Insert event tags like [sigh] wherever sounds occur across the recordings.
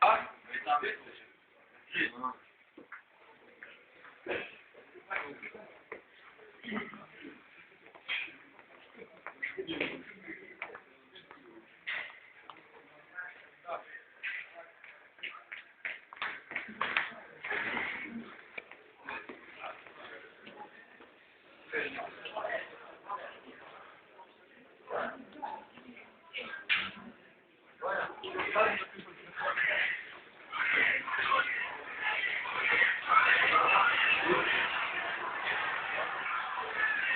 Ah, mais un peu,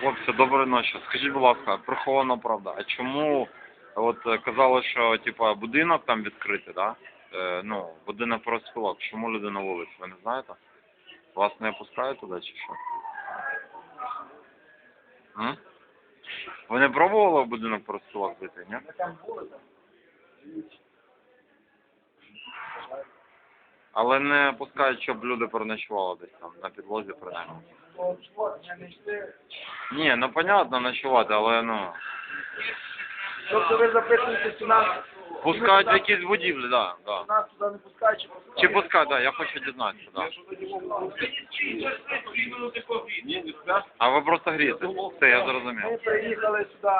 Хлопці, доброї ночі. Скажіть, будь ласка, прихована правда. А чому от е, казали, що типа будинок там відкритий, да? Е, ну, будинок профспілок. Чому люди на вулиці? Ви не знаєте? Вас не пускають туди чи що? М? Ви не пробували в будинок профспілок зайти, ні? Але не пускають, щоб люди переночували десь там, на підлозі принаймні. Ні, ну понятно, ночувати, але ну. Тобто ви записуєтесь у нас, Пускають в якісь будівлі, да, да. нас туди не пускають, чи пускають? Чи пускають, да, я хочу дізнатися, да. А ви просто грієте. Все, я Ми зрозумів. приїхали сюди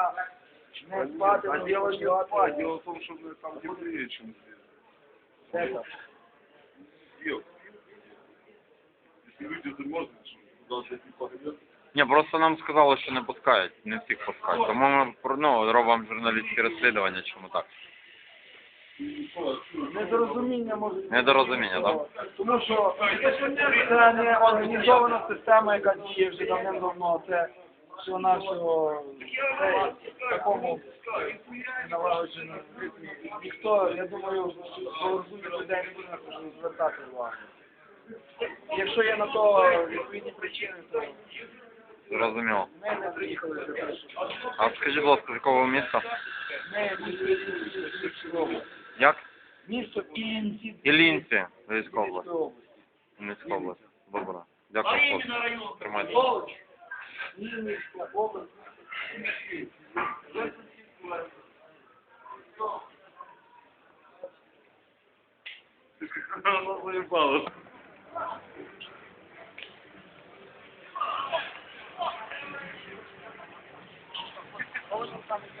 не спати, А не спати. дело в том, что мы там теплее, чем здесь. Де там? Съел. Если люди замерзнут, что туда не. Ні, просто нам сказали, що не пускають, не всіх пускають. Тому ми про- ну, робимо журналістське розслідування, чому так. Недорозуміння може. Недорозуміння, так? Тому що це не організована система, яка діє вже давним-давно. Це що нашого в такому налагодженому ритмі. Ніхто, я думаю, розумні людей не буде на це звертати увагу. Якщо є на то відповідні причини, то Зрозуміло. ми не приїхали до того. А скажіть, будь ласка, з якого міста? Ми місто Іллінці область. Як? Місто Ілінці. Ілінці, Львівська область. Львівська область. Добре. Дякую. А іменно район. Тримайте. Ілінська область. Воно заїбало. Thank you.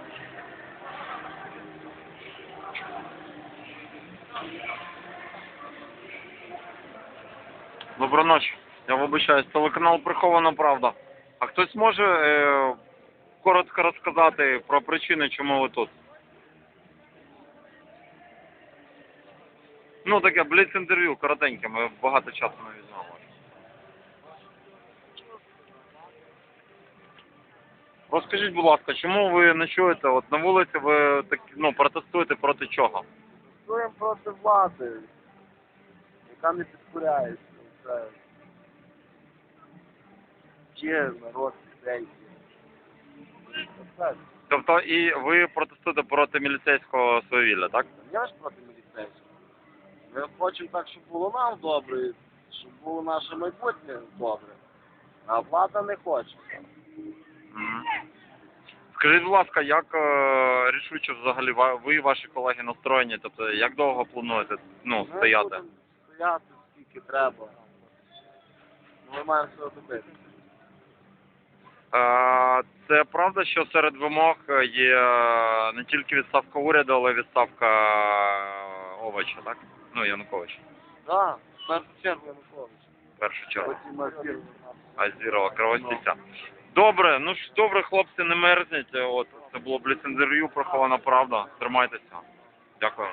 Доброї ночі. Я вибачаюсь, телеканал Прихована Правда. А хтось може е, коротко розказати про причини, чому ви тут? Ну, таке бліц інтерв'ю коротеньке, ми багато часу не візьмемо. Розкажіть, будь ласка, чому ви ночуєте? От на вулиці ви так, ну, протестуєте проти чого? Стоїмо проти влади, яка не підкоряється. Це є народ. Це Тобто і ви протестуєте проти міліцейського свавілля, так? Я ж проти міліцейського. Ми хочемо так, щоб було нам добре, щоб було наше майбутнє добре. А влада не хоче. Мгм. Скажіть, будь ласка, як е, рішуче взагалі ва- ви і ваші колеги настроєні? Тобто, як довго плануєте ну, Ми стояти? будемо Стояти скільки треба. Ми маємо все добити. Е, це правда, що серед вимог є не тільки відставка уряду, але й відставка Овоча, так? Ну, Януковича, Так, в першу чергу Янукович. в першу чергу. Потім Азір. Азірова, кровостіця. Добре, ну ж добре, хлопці, не мерзніть. От це було бліц інтерв'ю, прихована правда. Тримайтеся. Дякую.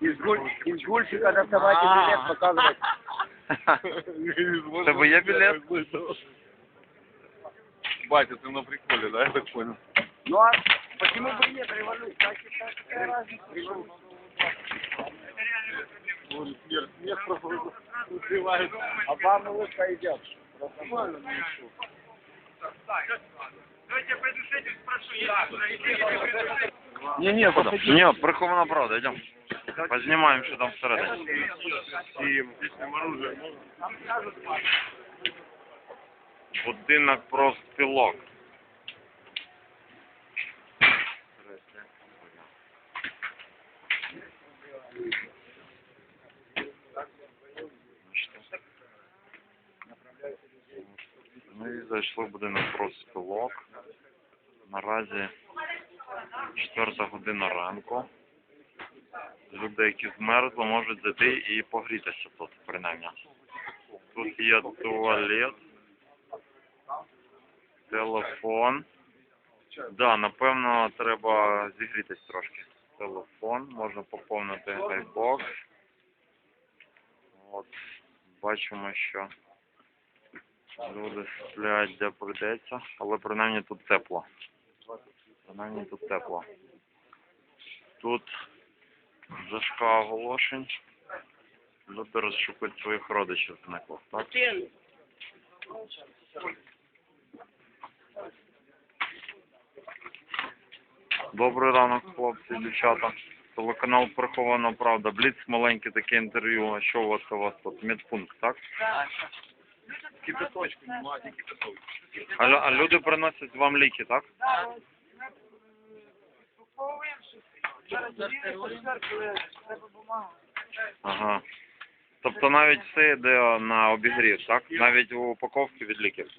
Из, гуль... из гульчика доставайте билет, показывать. У тебе є білет? Батя, ты на приколе, да, я так понял? Ну а почему бы нет, революция? Какая разница? Может, смерть, смерть просто убивает. А вам улыбка идет. Нормально, ну и что? Давайте я пойду с этим спрошу, есть Ні, ні, куди? Ні, прихована правда, йдемо. Познімаємо, що там всередині. И песням оружия можно? Будинок профспілок. Ми зайшли в будинок профспілок. Наразі четверта година ранку. Люди, які змерзли, можуть зайти і погрітися тут, принаймні. Тут є туалет, телефон. Да, напевно, треба зігрітись трошки. Телефон, можна поповнити айбокс. От, бачимо, що люди сплять, де прийдеться, але принаймні тут тепло. Принаймні тут тепло. Тут зашка оголошень. Люди розшукують своїх родичів зниклих, так? Добрий ранок, хлопці, дівчата. Телеканал Прихована Правда. Бліц маленьке таке інтерв'ю. А що у вас у вас тут? Медпункт, так? Кипяточку, немає кипяточку. А, а люди приносять вам ліки, так? Ага. Тобто навіть все йде на обігрів, так? Навіть у упаковки від ліків.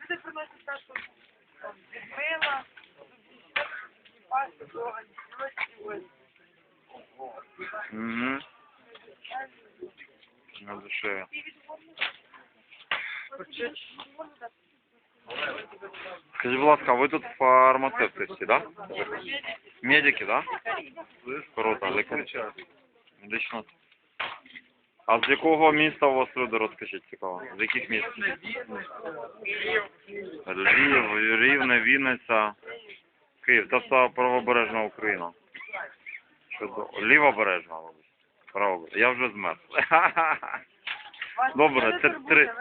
Люди приносять те, що там, від мила, до пасти, до антибіотиків. Угу. На душе. Скажіть, будь ласка, ви тут фармацевти всі, так? Медики, так? Круто, лікарі. Медично. А з якого міста у вас люди, розкажіть цікаво? З яких міст? Львів, Рівне, Вінниця, Київ. Тобто правобережна Україна. Лівобережна. Правобережна. Я вже змерз. [laughs] Добре, це три.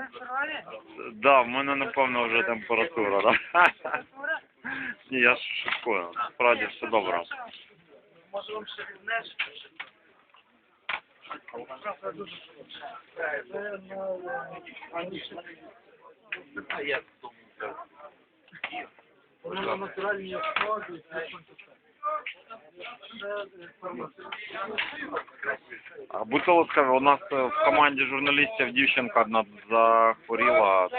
Да, в мене напевно вже температура, да? Ні, я ж шуткую. Справді все добре. Може вам ще віднеш? Це на раніше. Вони на натуральній основі. будь то А у нас е, в команді журналістів дівчинка одна захворіла.